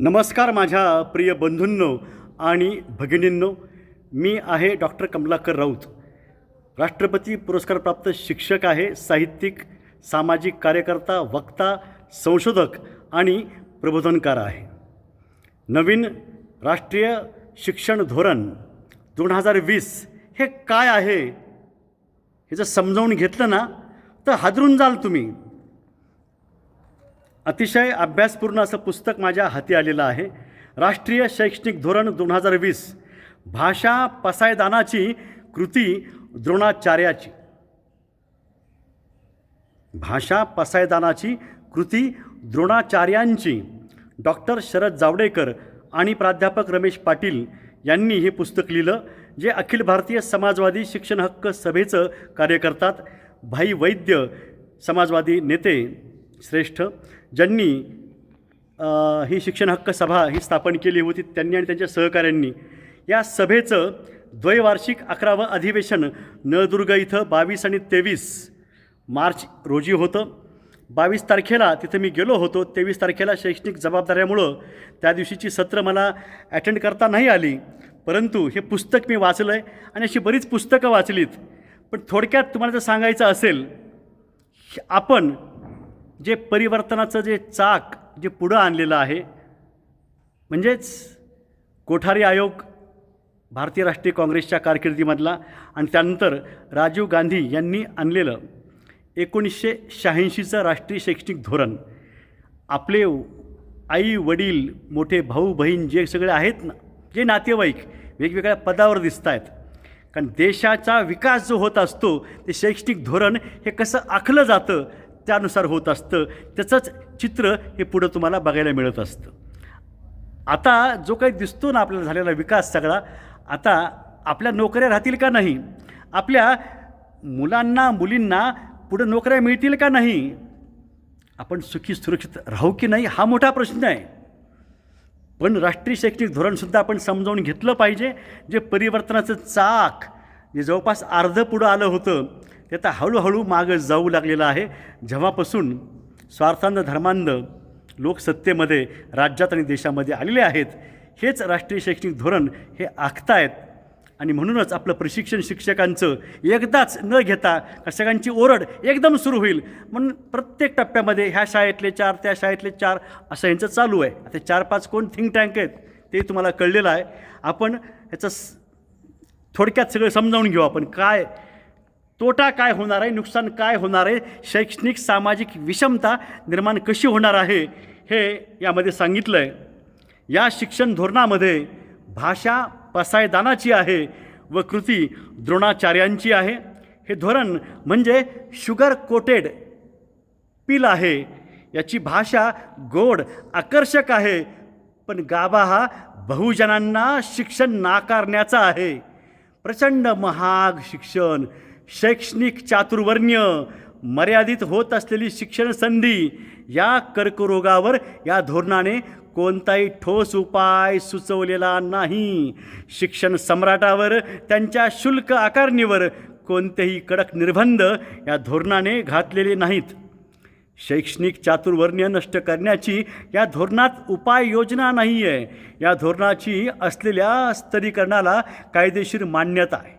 नमस्कार माझ्या प्रिय बंधूंनो आणि भगिनींनो मी आहे डॉक्टर कमलाकर राऊत. राष्ट्रपती पुरस्कारप्राप्त शिक्षक आहे साहित्यिक सामाजिक कार्यकर्ता वक्ता संशोधक आणि प्रबोधनकार आहे. नवीन राष्ट्रीय शिक्षण धोरण दोन हजार वीस हे काय आहे? हे जर समजावून घेतलं ना तर हादरून जाल तुम्ही. अतिशय अभ्यासपूर्ण असं पुस्तक माझ्या हाती आलेलं आहे. राष्ट्रीय शैक्षणिक धोरण दोन हजार वीस भाषा पसायदानाची कृती द्रोणाचार्याची. भाषा पसायदानाची कृती द्रोणाचार्यांची. डॉक्टर शरद जावडेकर आणि प्राध्यापक रमेश पाटील यांनी हे पुस्तक लिहिलं जे अखिल भारतीय समाजवादी शिक्षण हक्क सभेचं कार्य करतात भाई वैद्य समाजवादी नेते श्रेष्ठ ज्यांनी ही शिक्षण हक्क सभा ही स्थापन केली होती त्यांनी आणि त्यांच्या सहकाऱ्यांनी. या सभेचं द्वैवार्षिक अकरावं अधिवेशन नळदुर्ग इथं बावीस आणि तेवीस मार्च रोजी होतं. बावीस तारखेला तिथं मी गेलो होतो. तेवीस तारखेला शैक्षणिक जबाबदाऱ्यामुळं त्या दिवशीची सत्र मला अटेंड करता नाही आली. परंतु हे पुस्तक मी वाचलं आहे आणि अशी बरीच पुस्तकं वाचलीत. पण थोडक्यात तुम्हाला जर सांगायचं असेल आपण जे परिवर्तनाचं जे चाक जे पुढं आणलेलं आहे म्हणजेच कोठारी आयोग भारतीय राष्ट्रीय काँग्रेसच्या कारकिर्दीमधला आणि त्यानंतर राजीव गांधी यांनी आणलेलं एकोणीसशे शहाऐंशीचं राष्ट्रीय शैक्षणिक धोरण. आपले आई वडील मोठे भाऊ बहीण जे सगळे आहेत ना जे नातेवाईक वेगवेगळ्या पदावर दिसत आहेत कारण देशाचा विकास जो होत असतो ते शैक्षणिक धोरण हे कसं आखलं जातं त्यानुसार होत असतं. त्याचंच चित्र हे पुढं तुम्हाला बघायला मिळत असतं. आता जो काही दिसतो ना आपल्याला झालेला विकास सगळा आता आपल्या नोकऱ्या राहतील का नाही? आपल्या मुलांना मुलींना पुढं नोकऱ्या मिळतील का नाही? आपण सुखी सुरक्षित राहू की नाही? हा मोठा प्रश्न आहे. पण राष्ट्रीय शैक्षणिक धोरणसुद्धा आपण समजावून घेतलं पाहिजे. जे परिवर्तनाचं चाक जे जवळपास अर्ध पुढं आलं होतं ते आता हळूहळू मागं जाऊ लागलेलं आहे. जेव्हापासून स्वार्थांध धर्मांध लोकसत्तेमध्ये राज्यात आणि देशामध्ये आलेले आहेत हेच राष्ट्रीय शैक्षणिक धोरण हे आखतायत. आणि म्हणूनच आपलं प्रशिक्षण शिक्षकांचं एकदाच न घेता सगळ्यांची ओरड एकदम सुरू होईल. म्हणून प्रत्येक टप्प्यामध्ये ह्या शाळेतले चार त्या शाळेतले चार असं यांचं चालू आहे. आता चार पाच कोण थिंक टँक आहेत ते तुम्हाला कळलेलं आहे. आपण ह्याचं थोडक्यात सगळं समजावून घेऊ आपण. काय तोटा काय होणार आहे? नुकसान काय होणार आहे? शैक्षणिक सामाजिक विषमता निर्माण कशी होणार आहे? हे यामध्ये सांगितलं आहे या शिक्षण धोरणामध्ये भाषा पसायदानाची आहे व कृती द्रोणाचार्यांची आहे. हे धोरण म्हणजे शुगर कोटेड पील आहे. याची भाषा गोड आकर्षक आहे. पण गाभा हा बहुजनांना शिक्षण नाकारण्याचा आहे. प्रचंड महाग शिक्षण शैक्षणिक चातुर्वर्ण्य मर्यादित होत असलेली शिक्षण संधी या कर्करोगावर या धोरणाने कोणताही ठोस उपाय सुचवलेला नाही. शिक्षण सम्राटावर त्यांच्या शुल्क आकारणीवर कोणतेही कडक निर्बंध या धोरणाने घातलेले नाहीत. शैक्षणिक चातुर्वर्ण्य नष्ट करण्याची या धोरणात उपाययोजना नाही आहे या धोरणाची असलेल्या स्तरीकरणाला कायदेशीर मान्यता आहे.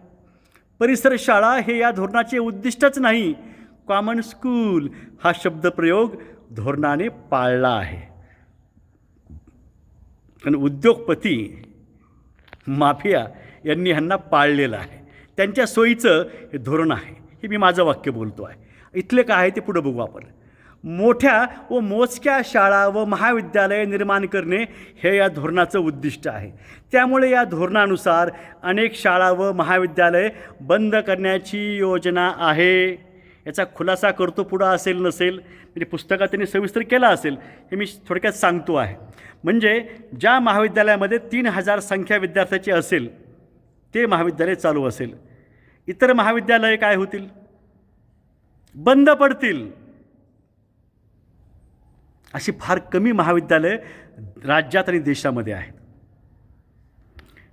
परिसर शाळा हे या धोरणाचे उद्दिष्टच नाही. कॉमन स्कूल हा शब्दप्रयोग धोरणाने पाळला आहे. आणि उद्योगपती माफिया यांनी ह्यांना पाळलेलं आहे. त्यांच्या सोयीचं हे धोरण आहे. हे मी माझं वाक्य बोलतो आहे. इथले काय आहे ते पुढं बघू आपण. मोठ्या व मोजक्या शाळा व महाविद्यालये निर्माण करणे हे या धोरणाचं उद्दिष्ट आहे. त्यामुळे या धोरणानुसार अनेक शाळा व महाविद्यालये बंद करण्याची योजना आहे. याचा खुलासा करतो पुढं असेल नसेल म्हणजे पुस्तकात त्यांनी सविस्तर केला असेल हे मी थोडक्यात सांगतो आहे. म्हणजे ज्या महाविद्यालयामध्ये तीन हजार संख्या विद्यार्थ्याची असेल ते महाविद्यालय चालू असेल. इतर महाविद्यालये काय होतील? बंद पडतील. अशी फार कमी महाविद्यालयं राज्यात आणि देशामध्ये आहेत.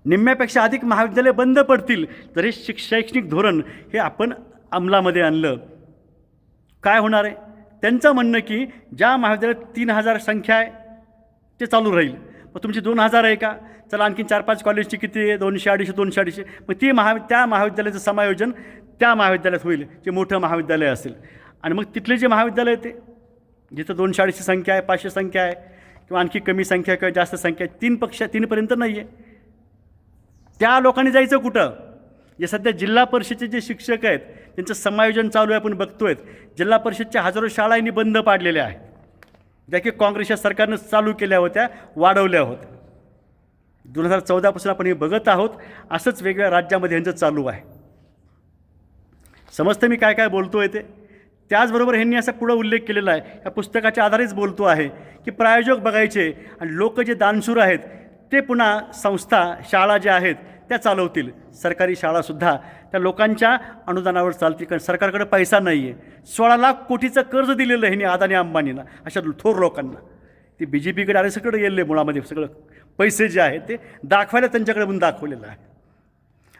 निम्म्यापेक्षा अधिक महाविद्यालय बंद पडतील तर हे शिक शैक्षणिक धोरण हे आपण अंमलामध्ये आणलं. काय होणार आहे? त्यांचं म्हणणं की ज्या महाविद्यालयात तीन हजार संख्या आहे ते चालू राहील. मग तुमची दोन हजार आहे का? चला आणखी चार पाच कॉलेजची किती आहे? दोनशे अडीचशे दोनशे अडीचशे. मग ती महा त्या महाविद्यालयाचं समायोजन त्या महाविद्यालयात होईल जे मोठं महाविद्यालय असेल. आणि मग तिथले जे महाविद्यालय आहे ते? जिथं दोनशे अडीचशे संख्या आहे पाचशे संख्या आहे किंवा आणखी कमी संख्या किंवा जास्त संख्या आहे तीन पक्ष तीनपर्यंत नाही आहे त्या लोकांनी जायचं कुठं? जे सध्या जिल्हा परिषदेचे जे शिक्षक आहेत त्यांचं समायोजन चालू आहे आपण बघतोय जिल्हा परिषदच्या हजारो शाळांनी बंद पाडलेल्या आहेत. ज्या की काँग्रेसच्या सरकारनं चालू केल्या होत्या वाढवल्या होत्या. दोन हजार चौदापासून आपण हे बघत आहोत असंच वेगवेगळ्या राज्यामध्ये यांचं चालू आहे. समजतं मी काय काय बोलतो आहे ते? त्याचबरोबर ह्यांनी असा पुढं उल्लेख केलेला आहे या पुस्तकाच्या आधारेच बोलतो आहे की प्रायोजक बघायचे आणि लोक जे दानशूर आहेत ते पुन्हा संस्था शाळा ज्या आहेत त्या चालवतील. सरकारी शाळासुद्धा त्या लोकांच्या अनुदानावर चालतील कारण सरकारकडे पैसा नाही आहे सोळा लाख कोटीचं कर्ज दिलेलं आहे ह्यांनी अदानी अंबानीनं अशा थोर लोकांना. ते बी जे पीकडे आरे सगळं गेले मुळामध्ये सगळं पैसे जे आहेत ते दाखवायला त्यांच्याकडे पण दाखवलेलं आहे.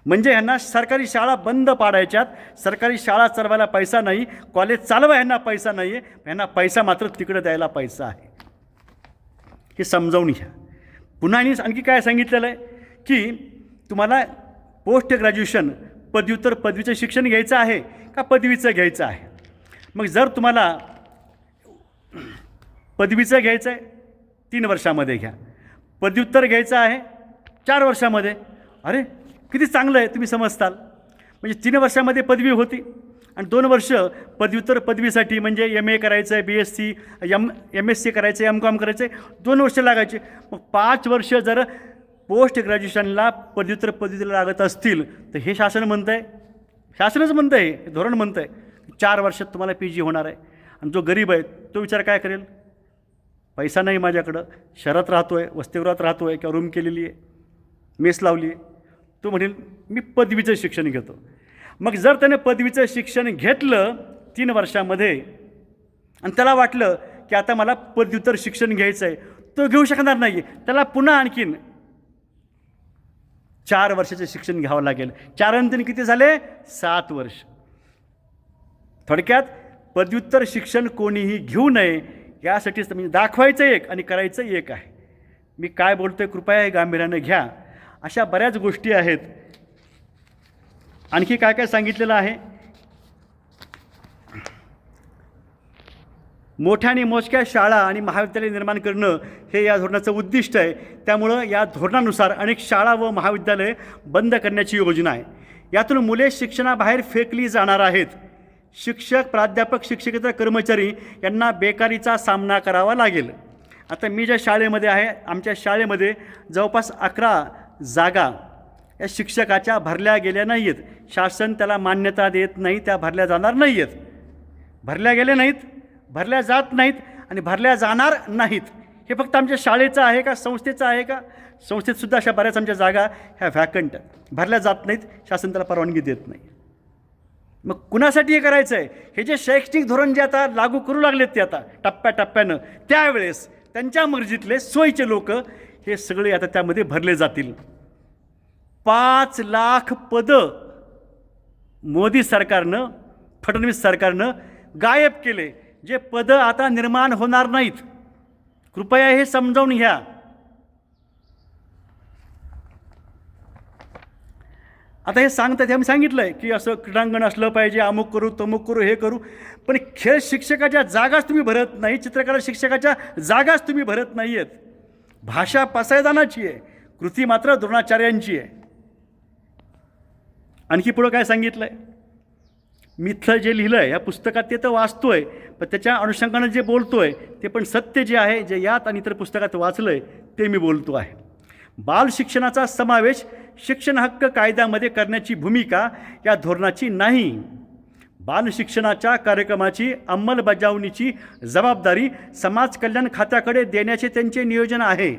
म्हणजे ह्यांना सरकारी शाळा बंद पाडायच्यात. सरकारी शाळा चालवायला पैसा नाही. कॉलेज चालवा ह्यांना पैसा नाही. आहे ह्यांना पैसा मात्र तिकडे द्यायला पैसा आहे. हे समजावून घ्या. पुन्हा आणि आणखी काय सांगितलेलं आहे? की तुम्हाला पोस्ट ग्रॅज्युएशन पदव्युत्तर पदवीचं शिक्षण घ्यायचं आहे का पदवीचं घ्यायचं आहे? मग जर तुम्हाला पदवीचं घ्यायचं आहे तीन वर्षामध्ये घ्या. पदव्युत्तर घ्यायचं आहे चार वर्षामध्ये. अरे किती चांगलं आहे तुम्ही समजताल. म्हणजे तीन वर्षामध्ये पदवी होती आणि दोन वर्ष पदव्युत्तर पदवीसाठी म्हणजे एम ए करायचं आहे B S C M M S C करायचं आहे एम कॉम करायचं आहे दोन वर्ष लागायचे. मग पाच वर्ष जर पोस्ट ग्रॅज्युएशनला पदव्युत्तर पदवीला लागत असतील तर हे शासन म्हणतं आहे शासनच म्हणतं आहे हे धोरण म्हणतं आहे चार वर्षात तुम्हाला पी जी होणार आहे. आणि जो गरीब आहे तो विचार काय करेल? पैसा नाही माझ्याकडं. शहरात राहतो आहे वसतिगृहात राहतो आहे किंवा रूम केलेली आहे. मेस लावली आहे. तो म्हणेल मी पदवीचं शिक्षण घेतो. मग जर त्याने पदवीचं शिक्षण घेतलं तीन वर्षामध्ये आणि त्याला वाटलं की आता मला पदव्युत्तर शिक्षण घ्यायचं आहे तो घेऊ शकणार नाही. त्याला पुन्हा आणखीन चार वर्षाचं शिक्षण घ्यावं लागेल. चार अंतने किती झाले? सात वर्ष. थोडक्यात पदव्युत्तर शिक्षण कोणीही घेऊ नये यासाठीच म्हणजे दाखवायचं एक आणि करायचं एक आहे. मी काय बोलतोय कृपया गांभीर्यानं घ्या. अशा बऱ्याच गोष्टी आहेत. आणखी काय काय सांगितलेलं आहे? मोठ्या आणि मोजक्या शाळा आणि महाविद्यालय निर्माण करणं हे या धोरणाचं उद्दिष्ट आहे. त्यामुळं या धोरणानुसार अनेक शाळा व महाविद्यालय बंद करण्याची योजना आहे. यातून मुले शिक्षणाबाहेर फेकली जाणार आहेत. शिक्षक प्राध्यापक शिक्षकेतर कर्मचारी यांना बेकारीचा सामना करावा लागेल. आता मी ज्या शाळेमध्ये आहे आमच्या शाळेमध्ये जवळपास अकरा जागा. या शिक्षकाच्या भरल्या गेल्या नाही आहेत शासन त्याला मान्यता देत नाही त्या भरल्या जाणार नाही आहेत भरल्या गेल्या नाहीत भरल्या जात नाहीत आणि भरल्या जाणार नाहीत. हे फक्त आमच्या शाळेचं आहे का संस्थेचं आहे का? संस्थेतसुद्धा अशा बऱ्याच आमच्या जागा ह्या व्हॅकंट भरल्या जात नाहीत शासन त्याला परवानगी देत नाही. मग कुणासाठी हे करायचं आहे हे जे शैक्षणिक धोरण जे आता लागू करू लागलेत ते आता टप्प्याटप्प्यानं त्यावेळेस त्यांच्या मर्जीतले सोयीचे लोक हे सगळे आता त्यामध्ये भरले जातील. पाच लाख पदं मोदी सरकारनं फडणवीस सरकारनं गायब केले जे पदं आता निर्माण होणार नाहीत. कृपया हे समजावून घ्या. आता हे सांगतात हे आम्ही सांगितलं आहे की असं क्रीडांगण असलं पाहिजे अमुक करू तमुक करू हे करू पण खेळ शिक्षकाच्या जागाच तुम्ही भरत नाही चित्रकला शिक्षकाच्या जागाच तुम्ही भरत नाही आहेत भाषा पसायदानाची आहे कृती मात्र द्रोणाचार्यांची आहे. आणखी पुढं काय सांगितलं आहे मिथलं जे लिहिलं आहे या पुस्तकात ते तर वाचतो आहे पण त्याच्या अनुषंगानं जे बोलतो आहे ते पण सत्य जे आहे जे यात आणि इतर पुस्तकात वाचलं आहे ते मी बोलतो आहे. बाल शिक्षणाचा समावेश शिक्षण हक्क कायद्यामध्ये करण्याची भूमिका या धोरणाची नाही. बाल शिक्षणाच्या कार्यक्रमाची अंमलबजावणीची जबाबदारी समाज कल्याण खात्याकडे देण्याचे त्यांचे नियोजन आहे.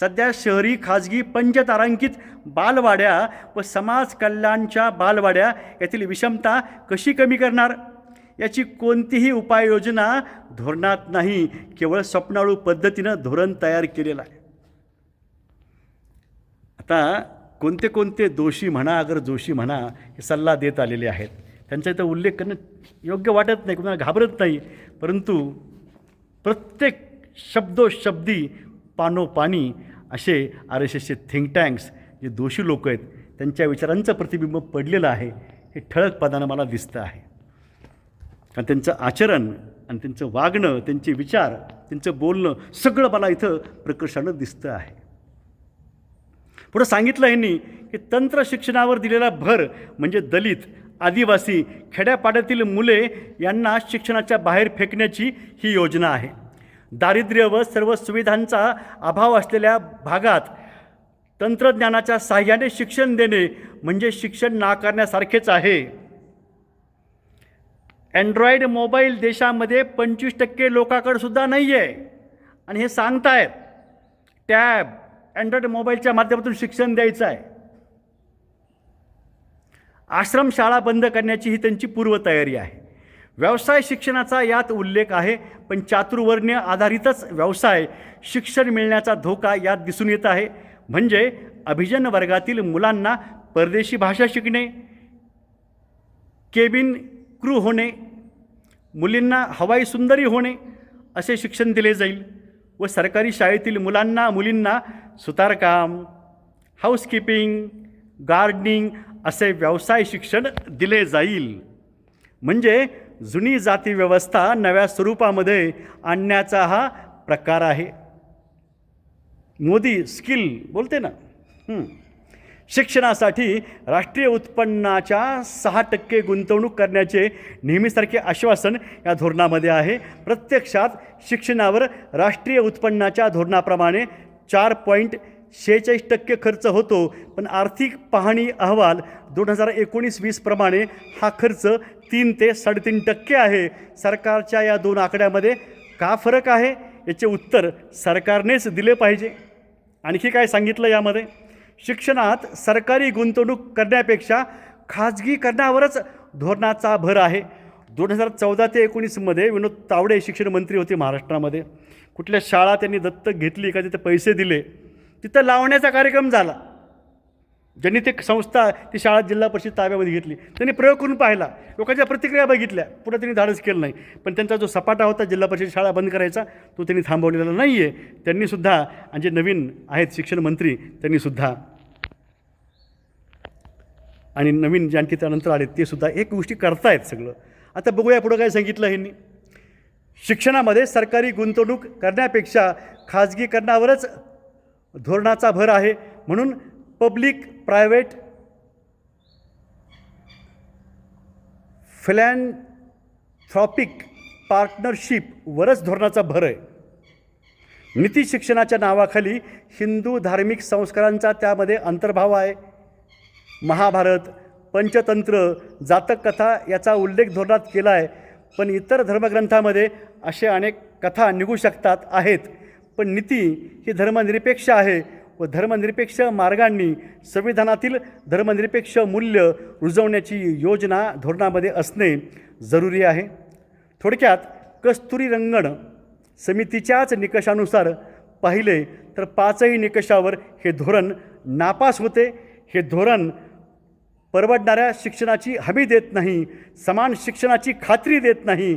सध्या शहरी खाजगी पंचतारांकित बालवाड्या व समाज कल्याणच्या बालवाड्या यातील विषमता कशी कमी करणार? याची कोणतीही उपाययोजना धोरणात नाही केवळ स्वप्नाळू पद्धतीनं धोरण तयार केलेलं आहे. आता कोणते कोणते दोषी म्हणा अगर जोशी म्हणा हे सल्ला देत आलेले आहेत. त्यांचा इथं उल्लेख करणं योग्य वाटत नाही कुणाला घाबरत नाही. परंतु प्रत्येक शब्दोशब्दी पानोपानी असे आर एस एसचे थिंक टँक्स जे दोषी लोक आहेत त्यांच्या विचारांचं प्रतिबिंब पडलेलं आहे हे ठळकपणानं मला दिसतं आहे. कारण त्यांचं आचरण आणि त्यांचं वागणं त्यांचे विचार त्यांचं बोलणं सगळं मला इथं प्रकर्षानं दिसतं आहे. पुढं सांगितलं यांनी की तंत्र शिक्षणावर दिलेला भर म्हणजे दलित आदिवासी खेड्यापाड्यातील मुले यांना शिक्षणाच्या बाहेर फेकण्याची ही योजना आहे. दारिद्र्य व सर्व सुविधांचा अभाव असलेल्या भागात तंत्रज्ञानाच्या साह्याने शिक्षण देणे म्हणजे शिक्षण नाकारण्यासारखेच आहे. अँड्रॉईड मोबाईल देशामध्ये पंचवीस टक्के लोकांकडे सुद्धा नाही आहे आणि हे सांगतायत टॅब अँड्रॉईड मोबाईलच्या माध्यमातून शिक्षण द्यायचं आहे. आश्रमशाळा बंद करण्याची ही त्यांची पूर्वतयारी आहे. व्यवसाय शिक्षणाचा यात उल्लेख आहे पण चातुर्वर्ण्य आधारितच व्यवसाय शिक्षण मिळण्याचा धोका यात दिसून येत आहे. म्हणजे अभिजन वर्गातील मुलांना परदेशी भाषा शिकणे केबिन क्रू होणे मुलींना हवाई सुंदरी होणे असे शिक्षण दिले जाईल व सरकारी शाळेतील मुलांना मुलींना सुतारकाम हाऊसकीपिंग गार्डनिंग असे व्यवसाय शिक्षण दिले जाईल. म्हणजे जुनी जाती व्यवस्था नव्या स्वरूपामध्ये आणण्याचा हा प्रकार आहे. मोदी स्किल बोलते ना? शिक्षणासाठी राष्ट्रीय उत्पन्नाच्या सहा टक्के गुंतवणूक करण्याचे नेहमीसारखे आश्वासन या धोरणामध्ये आहे. प्रत्यक्षात शिक्षणावर राष्ट्रीय उत्पन्नाच्या धोरणाप्रमाणे चार पॉईंट शेहेचाळीस टक्के खर्च होतो पण आर्थिक पाहणी अहवाल दोन हजार एकोणीस वीसप्रमाणे हा खर्च तीन ते साडेतीन टक्के आहे. सरकारच्या या दोन आकड्यामध्ये का फरक आहे? याचे उत्तर सरकारनेच दिले पाहिजे. आणखी काय सांगितलं यामध्ये? शिक्षणात सरकारी गुंतवणूक करण्यापेक्षा खाजगीकरणावरच धोरणाचा भर आहे. दोन हजार चौदा ते एकोणीसमध्ये विनोद तावडे शिक्षण मंत्री होते महाराष्ट्रामध्ये. कुठल्या शाळा त्यांनी दत्तक घेतली का तिथे पैसे दिले? तिथं लावण्याचा कार्यक्रम झाला. ज्यांनी ते संस्था ती शाळा जिल्हा परिषद ताब्यामध्ये घेतली. त्यांनी प्रयोग करून पाहिला. लोकांच्या प्रतिक्रिया बघितल्या. पुढे त्यांनी धाडस केलं नाही. पण त्यांचा जो सपाटा होता जिल्हा परिषद शाळा बंद करायचा तो त्यांनी थांबवलेला नाही आहे त्यांनीसुद्धा आणि जे नवीन आहेत शिक्षण मंत्री त्यांनीसुद्धा आणि नवीन जे आणखी त्यानंतर आले ते सुद्धा एक गोष्टी करतायत सगळं. आता बघूया पुढं काय सांगितलं ह्यांनी. शिक्षणामध्ये सरकारी गुंतवणूक करण्यापेक्षा खाजगीकरणावरच धोरणाचा भर आहे. म्हणून पब्लिक प्रायव्हेट फिलॅनथ्रॉपिक पार्टनरशिपवरच धोरणाचा भर आहे. नीती शिक्षणाच्या नावाखाली हिंदू धार्मिक संस्कारांचा त्यामध्ये अंतर्भाव आहे. महाभारत पंचतंत्र जातक कथा याचा उल्लेख धोरणात केला आहे पण इतर धर्मग्रंथामध्ये असे अनेक कथा निघू शकतात आहेत. पण नीती ही धर्मनिरपेक्ष आहे व धर्मनिरपेक्ष मार्गांनी संविधानातील धर्मनिरपेक्ष मूल्य रुजवण्याची योजना धोरणामध्ये असणे जरुरी आहे. थोडक्यात कस्तुरी रंगण समितीच्याच निकषानुसार पाहिले तर पाचही निकषावर हे धोरण नापास होते. हे धोरण परवडणाऱ्या शिक्षणाची हमी देत नाही समान शिक्षणाची खात्री देत नाही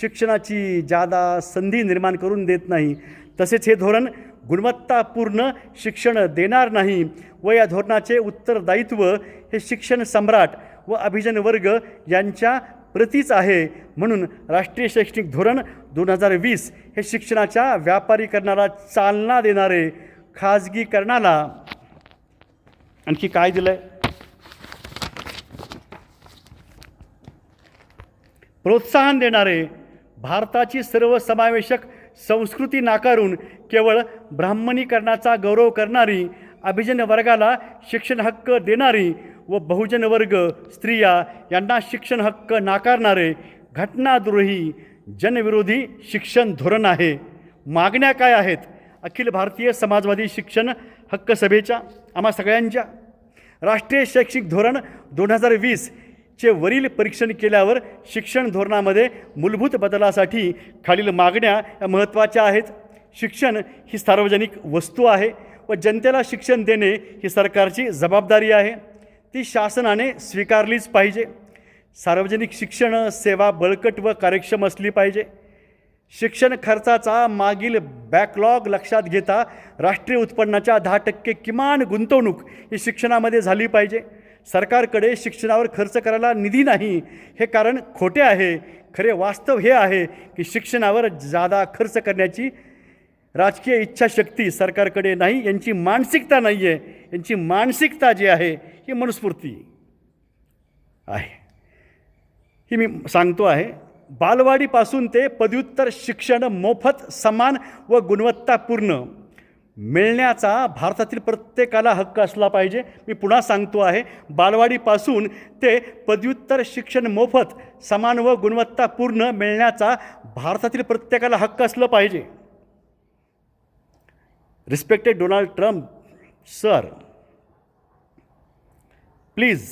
शिक्षणाची जादा संधी निर्माण करून देत नाही. तसेच हे धोरण गुणवत्तापूर्ण शिक्षण देणार नाही व या धोरणाचे उत्तरदायित्व हे शिक्षण सम्राट व अभिजन वर्ग यांच्या प्रतीच आहे म्हणून राष्ट्रीय शैक्षणिक धोरण दोन हजार वीस हे शिक्षणाच्या व्यापारीकरणाला चालना देणारे खाजगीकरणाला. आणखी काय दिलं आहे प्रोत्साहन देणारे भारताची सर्वसमावेशक संस्कृती नाकारून केवळ ब्राह्मणीकरणाचा गौरव करणारी अभिजन वर्गाला शिक्षण हक्क देणारी व बहुजन वर्ग स्त्रिया यांना शिक्षण हक्क नाकारणारे घटनाद्रोही जनविरोधी शिक्षण धोरण आहे. मागण्या काय आहेत? अखिल भारतीय समाजवादी शिक्षण हक्क सभेच्या आम्हा सगळ्यांच्या. राष्ट्रीय शैक्षिक धोरण दोन हजार वीस चे वरील परीक्षण केल्यावर शिक्षण धोरणामध्ये मूलभूत बदलासाठी खालील मागण्या महत्त्वाच्या आहेत. शिक्षण ही सार्वजनिक वस्तू आहे व जनतेला शिक्षण देणे ही सरकारची जबाबदारी आहे. ती शासनाने स्वीकारलीच पाहिजे. सार्वजनिक शिक्षण सेवा बळकट व कार्यक्षम असली पाहिजे. शिक्षण खर्चाचा मागील बॅकलॉग लक्षात घेता राष्ट्रीय उत्पन्नाच्या दहा टक्के किमान गुंतवणूक ही शिक्षणामध्ये झाली पाहिजे. सरकारकडे शिक्षणावर खर्च करायला निधी नाही. हे कारण खोटे आहे. खरे वास्तव हे आहे की शिक्षणावर जादा खर्च करण्याची राजकीय इच्छाशक्ती सरकारकडे नाही यांची मानसिकता नाही आहे यांची मानसिकता जी आहे ही मनुस्फूर्ती आहे. ही मी सांगतो आहे बालवाडीपासून ते पदव्युत्तर शिक्षण मोफत समान व गुणवत्तापूर्ण मिळण्याचा भारतातील प्रत्येकाला हक्क असला पाहिजे. मी पुन्हा सांगतो आहे बालवाडीपासून ते पदव्युत्तर शिक्षण मोफत समान व गुणवत्तापूर्ण मिळण्याचा भारतातील प्रत्येकाला हक्क असलं पाहिजे. Respected Donald Trump sir please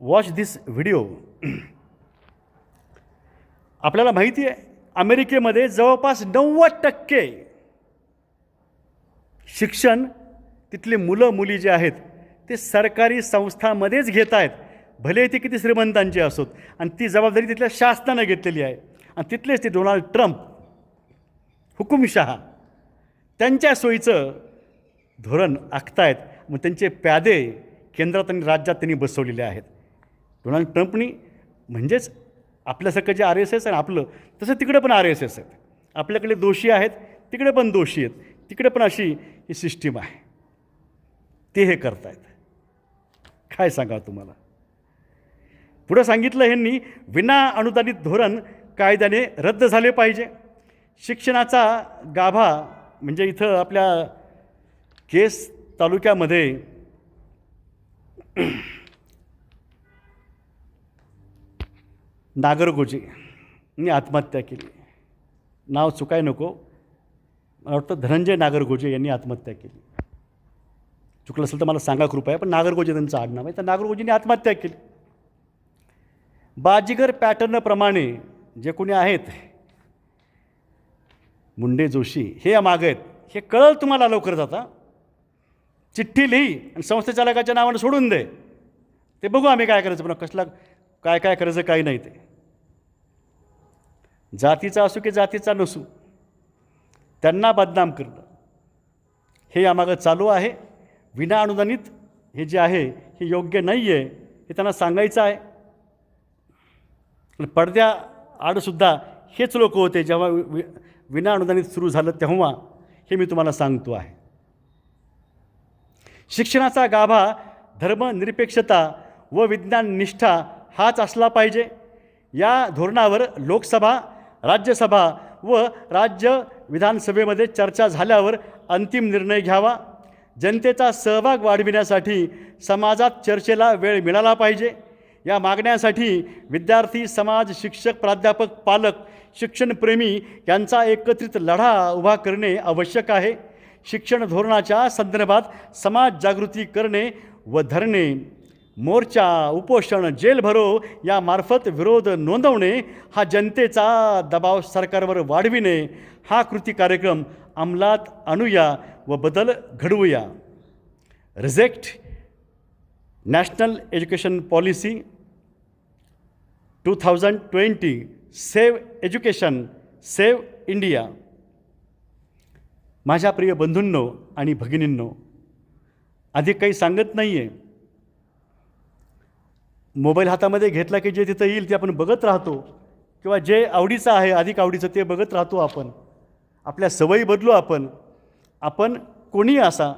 watch this video. आपल्याला माहिती आहे अमेरिकेमध्ये जवळपास नव्वद टक्के शिक्षण तिथले मुलं मुली जे आहेत ते सरकारी संस्थांमध्येच घेत आहेत. भले ते किती श्रीमंतांचे असोत आणि ती जबाबदारी तिथल्या शासनानं घेतलेली आहे. आणि तिथलेच ते डोनाल्ड ट्रम्प हुकुमशहा त्यांच्या सोयीचं धोरण आखतायत. मग त्यांचे प्यादे केंद्रात आणि राज्यात त्यांनी बसवलेले आहेत. डोनाल्ड ट्रम्पनी म्हणजेच आपल्यासारखं जे आर एस एस आहे आपलं तसं तिकडे पण आर एस एस आहेत. आपल्याकडे दोषी आहेत तिकडे पण दोषी आहेत. तिकडे पण अशी ही सिस्टीम आहे. ते हे करतायत. काय सांगा तुम्हाला? पुढं सांगितलं ह्यांनी विना अनुदानित धोरण कायद्याने रद्द झाले पाहिजे. शिक्षणाचा गाभा म्हणजे इथं आपल्या केस तालुक्यामध्ये नागरगोजी आत्महत्या केली. नाव चुकाय नको. मला वाटतं धनंजय नागरगोजे यांनी आत्महत्या केली. चुकलं असेल तर मला सांगा कृपया पण नागरगोजे त्यांचं आडनाव आहे. तर नागरगोजेंनी आत्महत्या केली. बाजीगर पॅटर्नप्रमाणे जे कोणी आहेत मुंडे जोशी हे या मागं आहेत. हे कळल तुम्हाला लवकर जाता चिठ्ठी लिही आणि संस्थेचालकाच्या नावानं सोडून दे. ते बघू आम्ही काय करायचं पण कसला काय काय करायचं काही नाही ते. जातीचा असू की जातीचा नसू. त्यांना बदनाम करणं. हे यामागं चालू आहे. विना अनुदानित हे जे आहे हे योग्य नाही आहे हे त्यांना सांगायचं आहे. पडद्या आडसुद्धा हेच लोक होते जेव्हा वि- वि- विना अनुदानित सुरू झालं तेव्हा हे मी तुम्हाला सांगतो आहे. शिक्षणाचा गाभा धर्मनिरपेक्षता व विज्ञान निष्ठा हाच असला पाहिजे. या धोरणावर लोकसभा राज्यसभा व राज्य विधानसभेमध्ये चर्चा झाल्यावर अंतिम निर्णय घ्यावा. जनतेचा सहभाग वाढविण्यासाठी समाजात चर्चेला वेळ मिळाला पाहिजे. या मागण्यासाठी विद्यार्थी समाज शिक्षक प्राध्यापक पालक शिक्षणप्रेमी यांचा एकत्रित लढा उभा करणे आवश्यक आहे. शिक्षण धोरणाच्या संदर्भात समाज जागृती करणे व धरणे. मोर्चा उपोषण जेल भरो यामार्फत विरोध नोंदवणे हा जनतेचा दबाव सरकारवर वाढविणे हा कृती कार्यक्रम अंमलात आणूया व बदल घडवूया. Reject national education policy two thousand twenty save education save India. माझ्या प्रिय बंधूंनो आणि भगिनींनो अधिक काही सांगत नाही आहे मोबाईल हातामध्ये घेतला की जे तिथं येईल ते आपण बघत राहतो किंवा जे आवडीचं आहे अधिक आवडीचं ते बघत राहतो आपण. आपल्या सवयी बदलू आपण. आपण कोणीही असा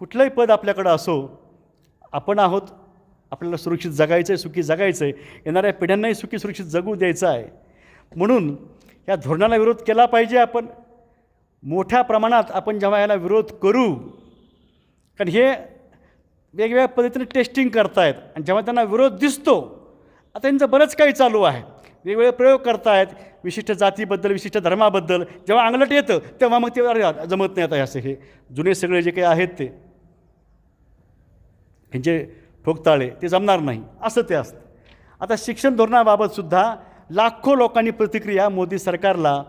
कुठलंही पद आपल्याकडं असो आपण आहोत आपल्याला सुरक्षित जगायचं आहे सुखी जगायचं आहे येणाऱ्या पिढ्यांनाही सुखी सुरक्षित जगू द्यायचं आहे. म्हणून या धोरणाला विरोध केला पाहिजे आपण. मोठ्या प्रमाणात आपण जेव्हा याला विरोध करू कारण हे वेगवेगळ्या पद्धतीने टेस्टिंग करतायत. आणि जेव्हा त्यांना विरोध दिसतो आता त्यांचं बरंच काही चालू आहे. वेगवेगळे प्रयोग करतायत विशिष्ट जातीबद्दल विशिष्ट धर्माबद्दल. जेव्हा अंगलट येतं तेव्हा मग ते जमत नाही आता असे. हे जुने सगळे जे काही आहेत ते. हे जे ठोकताळे ते जमणार नाही. असं ते असतं. आता शिक्षण धोरणाबाबतसुद्धा लाखो लोकांनी प्रतिक्रिया मोदी सरकारला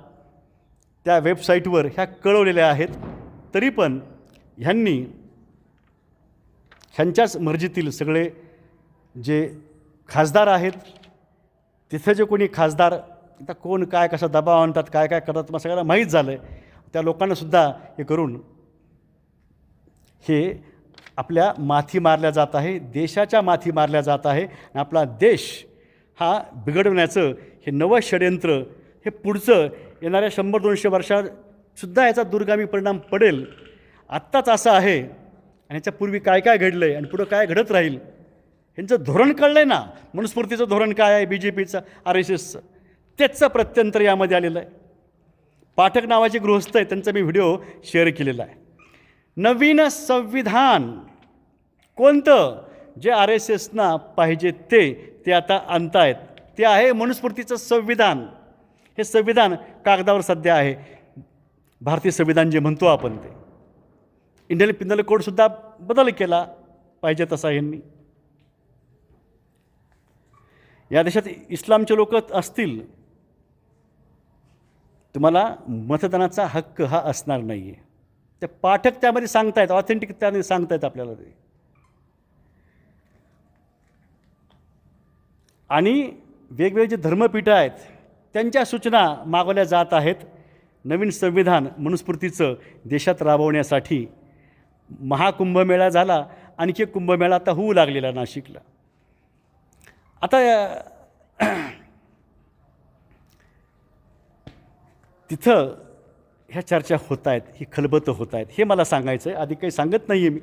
त्या वेबसाईटवर ह्या कळवलेल्या आहेत. तरी पण ह्यांनी ह्यांच्याच मर्जीतील सगळे जे खासदार आहेत तिथं जे कोणी खासदार आता कोण काय कसा दबाव आणतात काय काय करतात मग सगळ्यांना माहीत झालं आहे त्या लोकांनासुद्धा हे करून हे आपल्या माथी मारल्या जात आहे देशाच्या माथी मारल्या जात आहे आणि आपला देश हा बिघडवण्याचं हे नवं षडयंत्र हे पुढचं येणाऱ्या शंभर दोनशे वर्षातसुद्धा याचा दुर्गामी परिणाम पडेल. आत्ताच असं आहे आणि ह्याच्यापूर्वी काय काय घडलं आहे आणि पुढं काय घडत राहील ह्यांचं धोरण कळलं आहे ना? मनुस्मृतीचं धोरण काय आहे? बी जे पीचं आर एस एसचं त्याचं प्रत्यंतर यामध्ये आलेलं आहे. पाठक नावाचे गृहस्थ आहे त्यांचा मी व्हिडिओ शेअर केलेला आहे. नवीन संविधान कोणतं? जे आर एस एसना पाहिजे ते ते आता आणतायत. ते आहे मनुस्मृतीचं संविधान. हे संविधान कागदावर सध्या आहे. भारतीय संविधान जे म्हणतो आपण ते. इंडियन पिनल कोडसुद्धा बदल केला पाहिजे तसा यांनी. या देशात इस्लामचे लोक असतील तुम्हाला मतदानाचा हक्क हा असणार नाही आहे ते पाठक त्यामध्ये सांगतायत ऑथेंटिक त्यामध्ये सांगतायत आपल्याला ते. आणि वेगवेगळे जे धर्मपीठं आहेत त्यांच्या सूचना मागवल्या जात आहेत. नवीन संविधान मनुस्मृतीचं देशात राबवण्यासाठी महाकुंभमेळा झाला आणखी एक कुंभमेळा आता होऊ लागलेला नाशिकला. आता तिथं ह्या चर्चा होत आहेत ही खलबतं होत आहेत हे मला सांगायचं आहे आधी काही सांगत नाही आहे मी.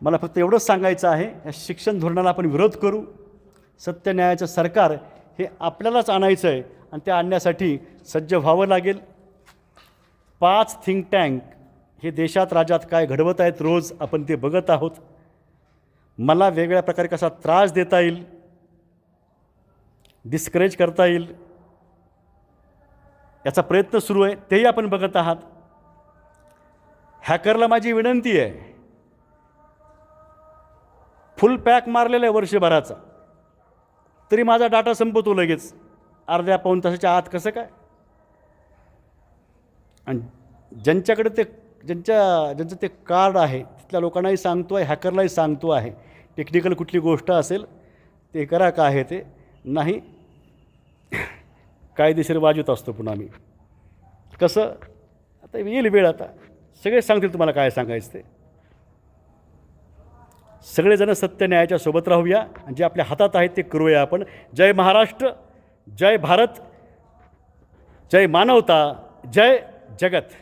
मला फक्त एवढंच सांगायचं आहे या शिक्षण धोरणाला आपण विरोध करू. सत्यन्यायाचं सरकार हे आपल्यालाच आणायचं आहे आणि ते आणण्यासाठी सज्ज व्हावं लागेल. पाच थिंक टँक हे देशात राज्यात काय घडवत आहेत रोज आपण ते बघत आहोत. मला वेगळ्या प्रकारे कसा त्रास देता येईल डिस्करेज करता येईल याचा प्रयत्न सुरू आहे तेही आपण बघत आहात. हॅकरला माझी विनंती आहे फुल पॅक मारलेला आहे वर्षभराचा. तरी माझा डाटा संपवतो लगेच. अर्ध्या पाऊन तासाच्या आत कसं काय? आणि ज्यांच्याकडे ते ज्यांच्या ज्यांचं ते कार्ड आहे तिथल्या लोकांनाही सांगतो आहे हॅकरलाही सांगतो आहे टेक्निकल कुठली गोष्ट असेल ते करा का आहे ते. नाही कायदेशीर वाजवत असतो पुन्हा मी. कसं? आता येईल वेळ आता. सगळे सांगतील तुम्हाला काय सांगायचं ते. सगळेजण सत्य न्यायाच्या सोबत राहूया आणि जे आपल्या हातात आहेत ते करूया आपण. जय महाराष्ट्र जय भारत जय मानवता जय जगत.